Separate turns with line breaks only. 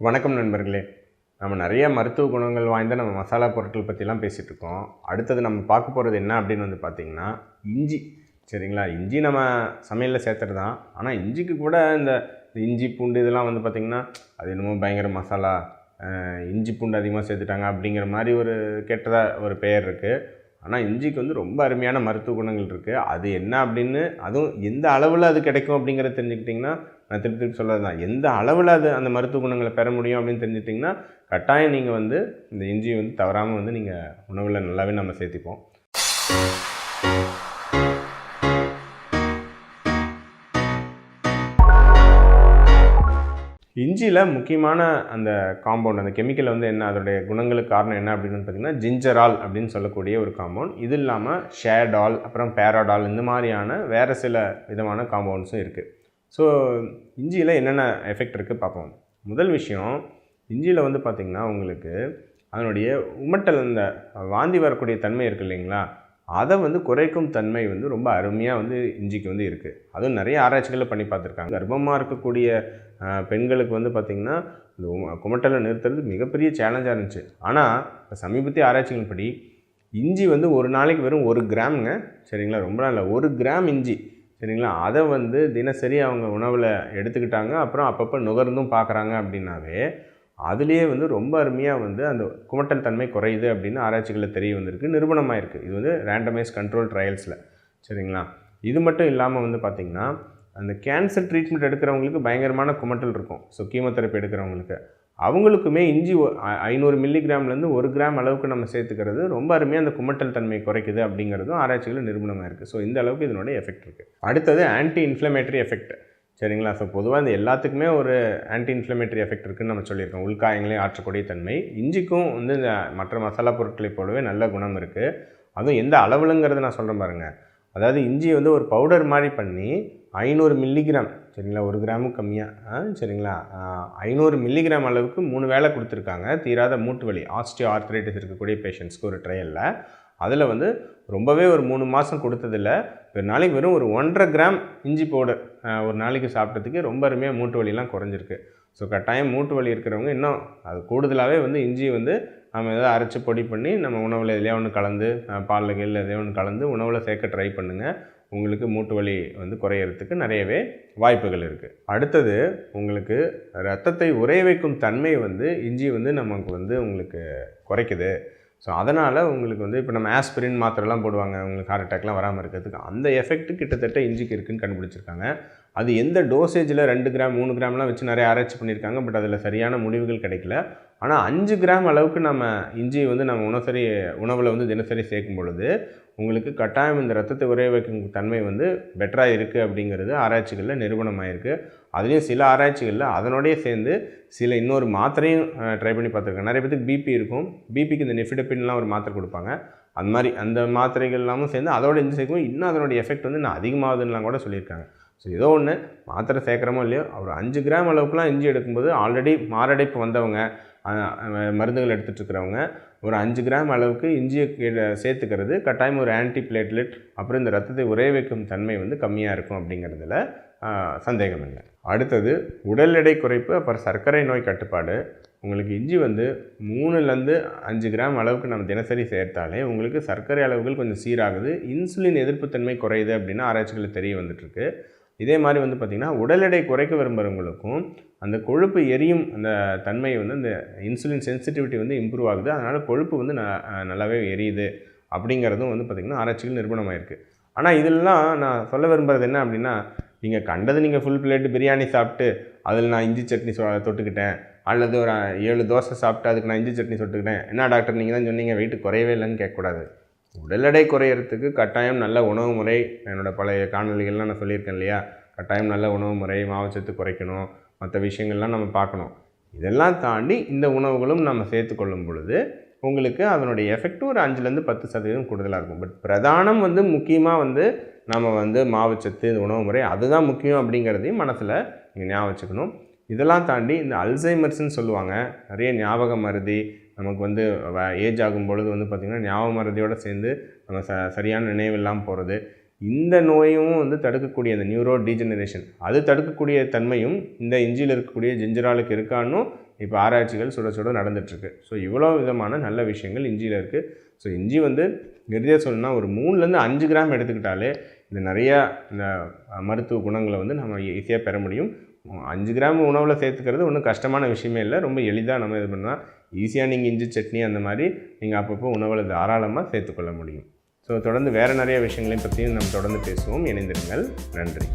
வணக்கம் நண்பர்களே. நம்ம நிறைய மருத்துவ குணங்கள் வாய்ந்த நம்ம மசாலா பொருட்கள் பற்றிலாம் பேசிகிட்டு இருக்கோம் அடுத்தது நம்ம பார்க்க போகிறது என்ன அப்படின்னு வந்து பார்த்திங்கன்னா இஞ்சி. சரிங்களா? இஞ்சி நம்ம சமையலில் சேர்த்துறது தான் ஆனால் இஞ்சிக்கு கூட இந்த இஞ்சி பூண்டு இதெல்லாம் வந்து பார்த்திங்கன்னா அது என்னமோ பயங்கர மசாலா இஞ்சி பூண்டு அதிகமாக சேர்த்துட்டாங்க அப்படிங்கிற மாதிரி ஒரு கெட்டதாக ஒரு பெயர் இருக்குது ஆனால் இஞ்சிக்கு வந்து ரொம்ப அருமையான மருத்துவ குணங்கள் இருக்குது அது என்ன அப்படின்னு அதுவும் எந்த அளவில் அது கிடைக்கும் அப்படிங்கிறத தெரிஞ்சுக்கிட்டிங்கன்னா நான் திருப்பி திருப்பி சொல்கிறது தான். எந்த அளவில் அது அந்த மருத்துவ குணங்களை பெற முடியும் அப்படின்னு தெரிஞ்சுட்டிங்கன்னா கட்டாயம் நீங்கள் வந்து இந்த இஞ்சி வந்து தவறாமல் வந்து நீங்கள் உணவில் நல்லாவே நம்ம சேர்த்திப்போம். இஞ்சியில் முக்கியமான அந்த காம்பவுண்ட் அந்த கெமிக்கல் வந்து என்ன அதோடைய குணங்களுக்கு காரணம் என்ன அப்படின்னு பார்த்தீங்கன்னா ஜிஞ்சரால் அப்படின்னு சொல்லக்கூடிய ஒரு காம்பவுண்ட் இது இல்லாமல் ஷேடால் அப்புறம் பேராடால் இந்த மாதிரியான வேறு சில விதமான காம்பவுண்ட்ஸும் இருக்குது ஸோ இஞ்சியில் என்னென்ன எஃபெக்ட் இருக்குது பார்ப்போம். முதல் விஷயம் இஞ்சியில் வந்து பார்த்திங்கன்னா உங்களுக்கு அதனுடைய உமட்டல் அந்த வாந்தி வரக்கூடிய தன்மை இருக்குது இல்லைங்களா? அதை வந்து குறைக்கும் தன்மை வந்து ரொம்ப அருமையாக வந்து இஞ்சிக்கு வந்து இருக்குது அதுவும் நிறைய ஆராய்ச்சிகளில் பண்ணி பார்த்துருக்காங்க. கர்ப்பமாக இருக்கக்கூடிய பெண்களுக்கு வந்து பார்த்திங்கன்னா இந்த குமட்டலை நிறுத்துறது மிகப்பெரிய சேலஞ்சாக இருந்துச்சு. ஆனால் இப்போ சமீபத்திய ஆராய்ச்சிகள் படி இஞ்சி வந்து ஒரு நாளைக்கு வெறும் ஒரு கிராம்ங்க. சரிங்களா? ரொம்ப நாள் ஒரு கிராம் இஞ்சி. சரிங்களா? அதை வந்து தினசரி அவங்க உணவில் எடுத்துக்கிட்டாங்க. அப்புறம் அப்பப்போ நுகர்ந்தும் பார்க்குறாங்க அப்படின்னாவே அதுலேயே வந்து ரொம்ப அருமையாக வந்து அந்த குமட்டல் தன்மை குறையுது அப்படின்னு ஆராய்ச்சிகளில் தெரிய வந்திருக்கு. நிரூபணமாயிருக்கு இது வந்து ரேண்டமைஸ் கண்ட்ரோல் ட்ரையல்ஸில் சரிங்களா? இது மட்டும் இல்லாமல் வந்து பார்த்திங்கன்னா அந்த கேன்சர் ட்ரீட்மெண்ட் எடுக்கிறவங்களுக்கு பயங்கரமான குமட்டல் இருக்கும். ஸோ கீமோதெரப்பி எடுக்கிறவங்களுக்கு. அவங்களுக்குமே இஞ்சி ஒ- ஐ- ஐநூறு மில்லிகிராம்லேருந்து ஒரு கிராம் அளவுக்கு நம்ம சேர்த்துக்கிறது ரொம்ப அருமையாக அந்த குமட்டல் தன்மை குறைக்குது அப்படிங்கிறதும் ஆராய்ச்சிகள் நிரூபணமாக இருக்குது ஸோ இந்த அளவுக்கு இதனுடைய எஃபெக்ட் இருக்குது அடுத்தது ஆன்டி இன்ஃப்ளமேட்டரி எஃபெக்ட் சரிங்களா? ஸோ பொதுவாக இந்த எல்லாத்துக்குமே ஒரு ஆன்டி இன்ஃப்ளமேட்டரி எஃபெக்ட் இருக்குதுன்னு நம்ம சொல்லியிருக்கோம். உள்காயங்களை ஆற்றக்கூடிய தன்மை. இஞ்சிக்கும் வந்து இந்த மற்ற மசாலா பொருட்களை போலவே நல்ல குணம் இருக்குது அதுவும் எந்த அளவுலங்கிறத நான் சொல்கிறேன் பாருங்கள் அதாவது இஞ்சி வந்து ஒரு பவுடர் மாதிரி பண்ணி ஐநூறு மில்லிகிராம் சரிங்களா? ஒரு கிராமும் கம்மியாக சரிங்களா? ஐநூறு மில்லிகிராம் அளவுக்கு மூணு வேளை கொடுத்துருக்காங்க. தீராத மூட்டு வலி ஆஸ்டியோ ஆர்த்ரைட்டிஸ் இருக்கக்கூடிய பேஷண்ட்ஸ்க்கு ஒரு ட்ரையலில் அதில் வந்து ரொம்பவே ஒரு மூணு மாதம் கொடுத்ததில்ல. ஒரு நாளைக்கு வெறும் ஒரு ஒன்றரை கிராம் இஞ்சி பவுடர் ஒரு நாளைக்கு சாப்பிட்டதுக்கு ரொம்ப அருமையாக மூட்டு வலிலாம் குறைஞ்சிருக்கு. ஸோ கட்டாயம் மூட்டு வலி இருக்கிறவங்க இன்னும் அது கூடுதலாகவே வந்து இஞ்சி வந்து நம்ம எதாவது அரைச்சி பொடி பண்ணி நம்ம உணவில் எதையா ஒன்று கலந்து பாலில் கீழ் எதையோ ஒன்று கலந்து உணவில் சேர்க்க ட்ரை பண்ணுங்கள் உங்களுக்கு மூட்டு வலி வந்து குறையறதுக்கு நிறையவே வாய்ப்புகள் இருக்குது அடுத்தது உங்களுக்கு ரத்தத்தை உறைய வைக்கும் தன்மை வந்து இஞ்சி வந்து நமக்கு வந்து உங்களுக்கு குறைக்குது. ஸோ அதனால் உங்களுக்கு வந்து இப்போ நம்ம ஆஸ்பிரின் மாத்திரைலாம் போடுவாங்க. உங்களுக்கு ஹார்ட் அட்டாக்லாம் வராமல் இருக்கிறதுக்கு அந்த எஃபெக்ட் கிட்டத்தட்ட இஞ்சிக்கு இருக்குன்னு கண்டுபிடிச்சிருக்காங்க. அது எந்த டோசேஜில் ரெண்டு கிராம் மூணு கிராம்லாம் வச்சு நிறைய ஆராய்ச்சி பண்ணியிருக்காங்க பட் அதில் சரியான முடிவுகள் கிடைக்கல. ஆனால் அஞ்சு கிராம் அளவுக்கு நம்ம இஞ்சி வந்து நம்ம உணசரி உணவில் வந்து தினசரி சேர்க்கும் பொழுது உங்களுக்கு கட்டாயம் இந்த ரத்தத்தை உரைய வைக்கும் தன்மை வந்து பெட்டராக இருக்குது அப்படிங்கிறது ஆராய்ச்சிகளில் நிறுவனமாயிருக்கு அதுலேயும் சில ஆராய்ச்சிகளில் அதனோடய சேர்ந்து சில இன்னொரு மாத்திரையும் ட்ரை பண்ணி பார்த்துருக்காங்க. நிறைய பேருக்கு பிபி இருக்கும். பிபிக்கு இந்த நெஃபிடப்பின்லாம் ஒரு மாத்திரை கொடுப்பாங்க. அந்த மாதிரி அந்த மாத்திரைகள் எல்லாமும் சேர்ந்து அதோட இஞ்சி சேர்க்கும் இன்னும் அதனுடைய எஃபெக்ட் வந்து இன்னும் அதிகமாகுதுன்னெலாம் கூட சொல்லியிருக்காங்க. ஸோ ஏதோ ஒன்று மாத்திரை சேர்க்குறமோ இல்லையோ ஒரு அஞ்சு கிராம் அளவுக்குலாம் இஞ்சி எடுக்கும்போது ஆல்ரெடி மாரடைப்பு வந்தவங்க மருந்துகள் எடுத்துகிட்ருக்கிறவங்க ஒரு அஞ்சு கிராம் அளவுக்கு இஞ்சியை கீழே சேர்த்துக்கிறது கட்டாயம் ஒரு ஆன்டி பிளேட்லெட் அப்புறம் இந்த ரத்தத்தை உறைய வைக்கும் தன்மை வந்து கம்மியாக இருக்கும் அப்படிங்கிறதுல சந்தேகம் இல்லை. அடுத்தது உடல் எடை குறைப்பு அப்புறம் சர்க்கரை நோய் கட்டுப்பாடு. உங்களுக்கு இஞ்சி வந்து மூணுலேருந்து அஞ்சு கிராம் அளவுக்கு நம்ம தினசரி சேர்த்தாலே உங்களுக்கு சர்க்கரை அளவுகள் கொஞ்சம் சீராகுது. இன்சுலின் எதிர்ப்புத்தன்மை குறையுது அப்படின்னு ஆராய்ச்சிகளில் தெரிய வந்துட்டுருக்கு. இதே மாதிரி வந்து பார்த்திங்கன்னா உடல் எடை குறைக்க விரும்புகிறவங்களுக்கும் அந்த கொழுப்பு எரியும் அந்த தன்மை வந்து இந்த இன்சுலின் சென்சிட்டிவிட்டி வந்து இம்ப்ரூவ் ஆகுது. அதனால் கொழுப்பு வந்து ந நல்லாவே எரியுது அப்படிங்கிறதும் வந்து பார்த்திங்கன்னா ஆராய்ச்சிகள் நிரூபணமாயிருக்கு. ஆனால் இதெல்லாம் நான் சொல்ல விரும்புகிறது என்ன அப்படின்னா நீங்கள் கண்டது நீங்கள் ஃபுல் பிளேட் பிரியாணி சாப்பிட்டு அதில் நான் இஞ்சி சட்னி சொ தொட்டுக்கிட்டேன். அல்லது ஒரு ஏழு தோசை சாப்பிட்டு அதுக்கு நான் இஞ்சி சட்னி தொட்டுக்கிட்டேன். என்ன டாக்டர் நீங்கள் தான் சொன்னீங்க வெயிட் குறையவே இல்லைன்னு கேட்கக்கூடாது. உடல் எடை குறையிறதுக்கு கட்டாயம் நல்ல உணவு முறை. என்னோடய பழைய காணொலிகள்லாம் நான் சொல்லியிருக்கேன் இல்லையா? கட்டாயம் நல்ல உணவு முறை மாவுச்சத்து குறைக்கணும். மற்ற விஷயங்கள்லாம் நம்ம பார்க்கணும். இதெல்லாம் தாண்டி இந்த உணவுகளும் நம்ம சேர்த்துக்கொள்ளும் பொழுது உங்களுக்கு அதனுடைய எஃபெக்ட் ஒரு அஞ்சுலேருந்து பத்து சதவீதம் கூடுதலாக இருக்கும். பட் பிரதானம் வந்து முக்கியமாக வந்து நம்ம வந்து மாவுச்சத்து இந்த உணவு முறை அதுதான் முக்கியம் அப்படிங்கிறதையும் மனசில் நீங்கள் ஞாபகம் வச்சுக்கணும். இதெல்லாம் தாண்டி இந்த அல்சைமர்ஸ்ன்னு சொல்லுவாங்க. நிறைய ஞாபக மருதி நமக்கு வந்து ஏஜ் ஆகும் பொழுது வந்து பார்த்திங்கன்னா ஞாபக மருதியோடு சேர்ந்து நம்ம ச சரியான நினைவில்லாமல் போகிறது இந்த நோயும் வந்து தடுக்கக்கூடிய அந்த நியூரோ டீஜெனரேஷன் அது தடுக்கக்கூடிய தன்மையும் இந்த இஞ்சியில் இருக்கக்கூடிய ஜிஞ்சராலுக்கு இருக்கான்னு இப்போ ஆராய்ச்சிகள் சுட சுட நடந்துகிட்ருக்கு ஸோ இவ்வளோ விதமான நல்ல விஷயங்கள் இஞ்சியில் இருக்குது ஸோ இஞ்சி வந்து இறுதியாக சொல்லணும்னா ஒரு மூணுலேருந்து அஞ்சு கிராம் எடுத்துக்கிட்டாலே இந்த நிறையா இந்த மருத்துவ குணங்களை வந்து நம்ம ஈஸியாக பெற முடியும். அஞ்சு கிராம் உணவில் சேர்த்துக்கிறது ஒன்றும் கஷ்டமான விஷயமே இல்லை. ரொம்ப எளிதாக நம்ம இது பண்ணால் ஈஸியாக நீங்கள் இஞ்சி சட்னி அந்த மாதிரி நீங்கள் அப்பப்போ உணவில் தாராளமாக சேர்த்துக்கொள்ள முடியும். ஸோ தொடர்ந்து வேறு நிறைய விஷயங்களையும் பற்றியும் நம்ம தொடர்ந்து பேசுவோம். இணைந்திருங்கள். நன்றி.